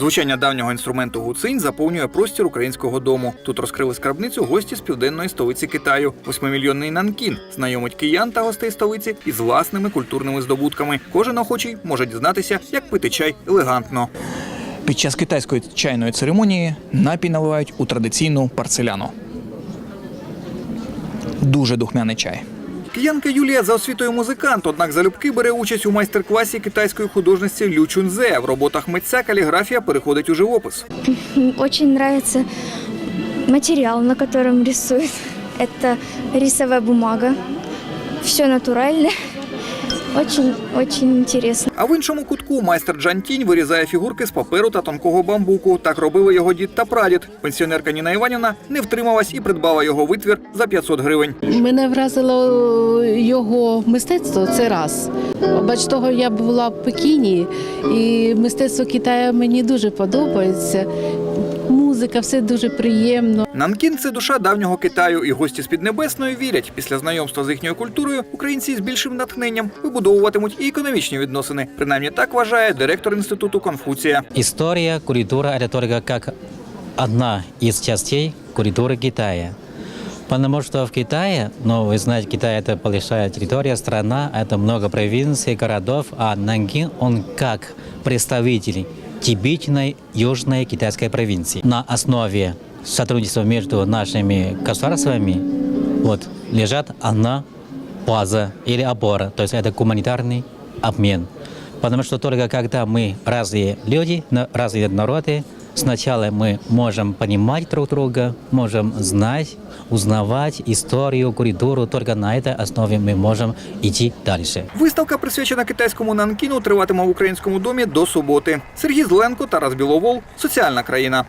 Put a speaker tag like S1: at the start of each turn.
S1: Звучання давнього інструменту гуцинь заповнює простір українського дому. Тут розкрили скарбницю гості з південної столиці Китаю. Восьмимільйонний Нанкін знайомить киян та гостей столиці із власними культурними здобутками. Кожен охочий може дізнатися, як пити чай елегантно. Під час китайської чайної церемонії напій наливають у традиційну парцеляну. Дуже духмяний чай. Киянка Юлія за освітою музикант, однак залюбки бере участь у майстер-класі китайської художниці Лю Чунзе. В роботах митця каліграфія переходить у живопис.
S2: Дуже подобається матеріал, на якому рисують. Це рисова бумага. Все натурально. Очень, очень интересно.
S1: А в іншому кутку майстер Джан Тінь вирізає фігурки з паперу та тонкого бамбуку. Так робили його дід та прадід. Пенсіонерка Ніна Іванівна не втрималась і придбала його витвір за 500 гривень.
S3: Мене вразило його мистецтво це раз. Бач того, я була в Пекіні, і мистецтво Китаю мені дуже подобається Музика, все дуже приємно.
S1: Нанкін це душа давнього Китаю, і гості з Піднебесної вірять, після знайомства з їхньою культурою українці з більшим натхненням вибудовуватимуть і економічні відносини. Принаймні так вважає директор інституту Конфуція.
S4: История, культура – это только как одна из частей культуры Китая. Потому что в Китае, ну, вы знаете, Китай – это большая территория, страна, это много провинций, городов, а Нанкин, он как представитель типичной южной китайской провинции. На основе сотрудничества между нашими государствами вот, лежат одна база или опора, то есть это гуманитарный обмен. Потому что только когда мы разные люди, разные народы, сначала мы можем понимать друг друга, можем знать, узнавать историю, культуру, только на этой основе мы можем идти дальше.
S1: Виставка, присвячена китайському Нанкіну, триватиме в українському домі до суботи. Сергій Зленко, Тарас Біловол, соціальна країна.